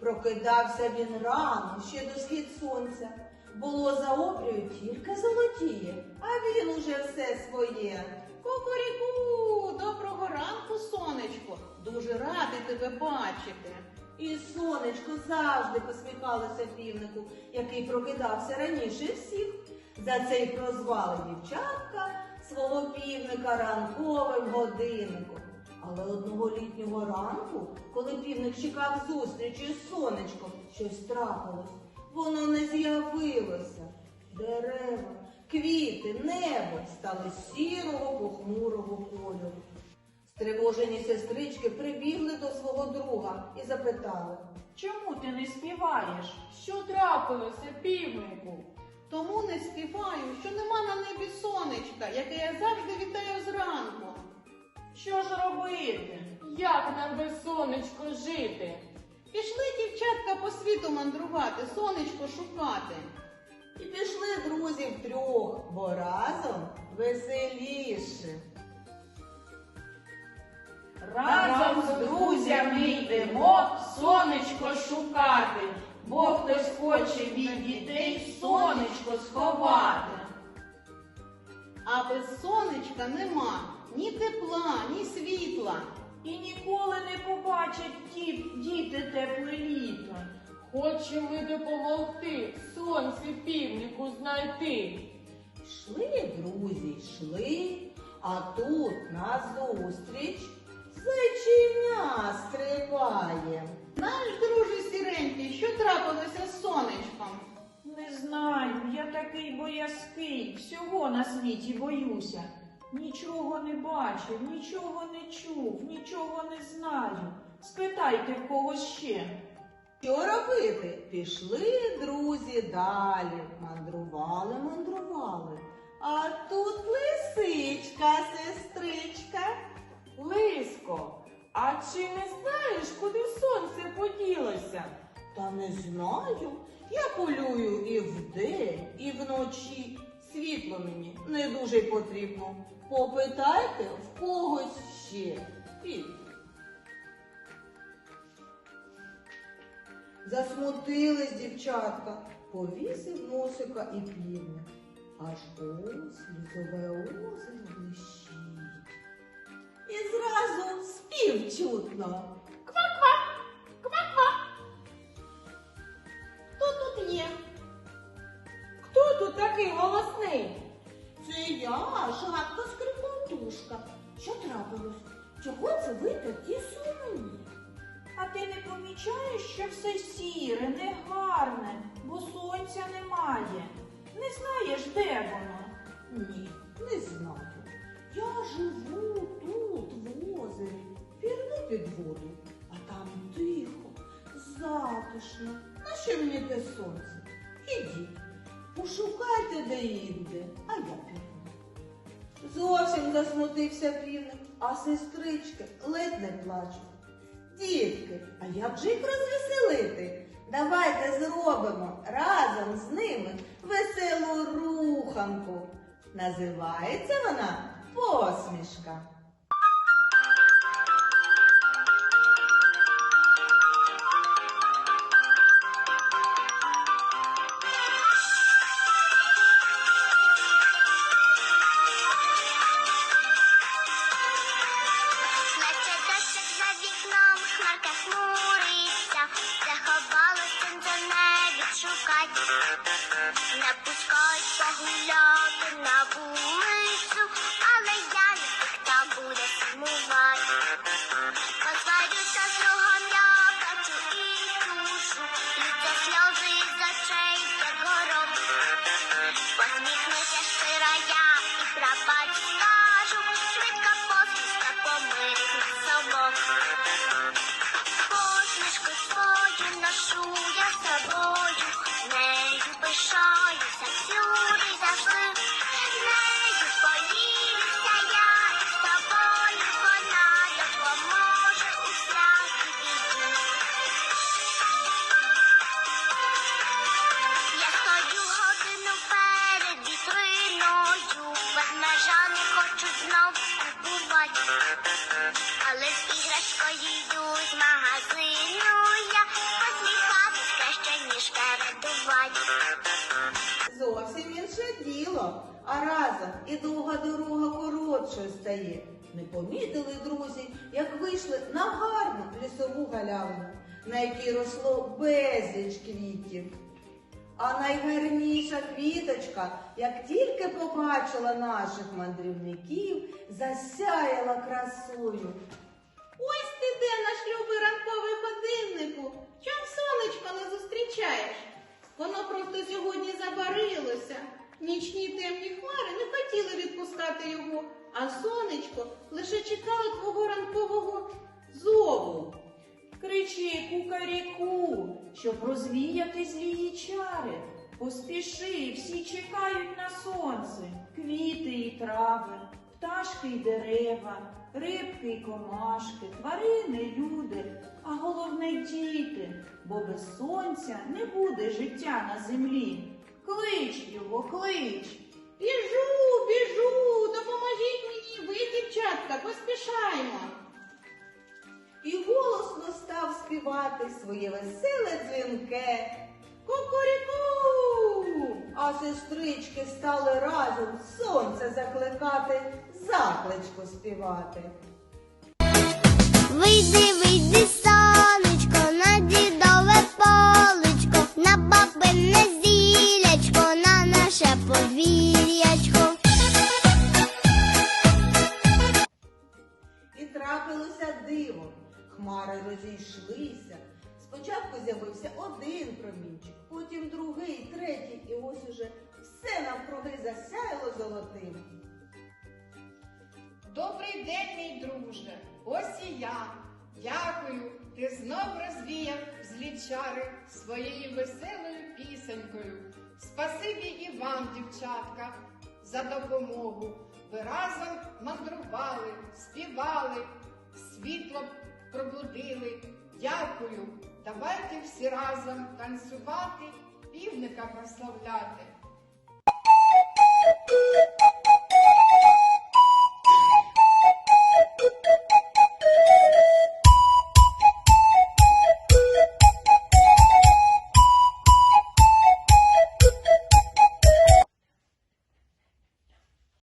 Прокидався він рано, ще до схід сонця. Було за обрію тільки золотіє, а він уже все своє. Кукуріку, доброго ранку, сонечко. Дуже радий тебе бачити. І сонечко завжди посміхалося півнику, який прокидався раніше всіх. За це й прозвали дівчатка свого півника ранковим годинником. Але одного літнього ранку, коли півник чекав зустрічі з сонечком, щось трапилось. Воно не з'явилося. Дерева, квіти, небо стали сірого похмурого кольору. Стривожені сестрички прибігли до свого друга і запитали. Чому ти не співаєш? Що трапилося, півнику? Тому не співаю, що нема на небі сонечка, яке я завжди вітаю зранку. Що ж робити? Як нам без сонечко жити? Пішли дівчатка по світу мандрувати, сонечко шукати. І пішли друзі втрьох, бо разом веселіше. Разом з друзями йдемо сонечко шукати, бо хтось хоче від дітей сонечко сховати. А без сонечка нема ні тепла, ні світла. І ніколи не побачать ті діти тепле літо. Хочемо ми допомогти сонце півнику знайти. Йшли друзі, йшли, а тут назустріч зайчиня стрибає. Наш друже сіренький, що трапилося з сонечком? Не знаю, я такий боязкий, всього на світі боюся. Нічого не бачив, нічого не чув, нічого не знаю. Спитайте в когось ще. Що робити? Пішли друзі далі. Мандрували, мандрували. А тут лисичка, сестричка. Лиско, а чи не знаєш, куди сонце поділося? Та не знаю. Я полюю і вдень, і вночі. Світло мені не дуже потрібно. Попитайте в когось ще. І... Засмутились дівчатка, повісив носика і півня. Аж ось лісове озеро блищить. І зразу спів не що все сіре, негарне, бо сонця немає. Не знаєш, де воно? Ні, не знаю. Я живу тут, в озері, пірну під воду, а там тихо, затишно. Нащо мені те сонце? Ідіть, пошукайте де-інде, а я піду. Зовсім засмутився півник, а сестрички ледь не плачуть. Дітки, а як же їх розвеселити? Давайте зробимо разом з ними веселу руханку. Називається вона посмішка. Не пускай погуляти Коли іграшкою йду магазину, я посміхатись краще, ніж передувати. Зовсім інше діло, а разом і довга дорога коротшою стає. Не помітили друзі, як вийшли на гарну лісову галявину, на якій росло безліч квітів. А найгарніша квіточка, як тільки побачила наших мандрівників, засяяла красою. Ось ти де наш любий ранковий годиннику. Чом сонечко не зустрічаєш? Воно просто сьогодні забарилося. Нічні темні хмари не хотіли відпускати його, а сонечко лише чекало твого ранкового зову. Кричи кукаріку, щоб розвіяти злії чари. Поспіши, всі чекають на сонце, квіти і трави, пташки й дерева, рибки й комашки, тварини, люди, а головне діти, бо без сонця не буде життя на землі. Клич його, клич. Біжу, біжу, допоможіть мені, ви, дівчатка, поспішаємо. І голосно став співати своє веселе дзвінке. Кукуріку! А сестрички стали разом сонце закликати, закличку співати. Вийди, вийди, Хмари розійшлися. Спочатку з'явився один промінчик, потім другий, третій, і ось уже все навкруги засяяло золотим. Добрий день, мій друже. Ось і я. Дякую. Ти знов розвіяв злі чари своєю веселою пісенькою. Спасибі і вам, дівчатка, за допомогу. Ви разом мандрували, співали, світло пробудили. Дякую. Давайте всі разом танцювати, півника прославляти.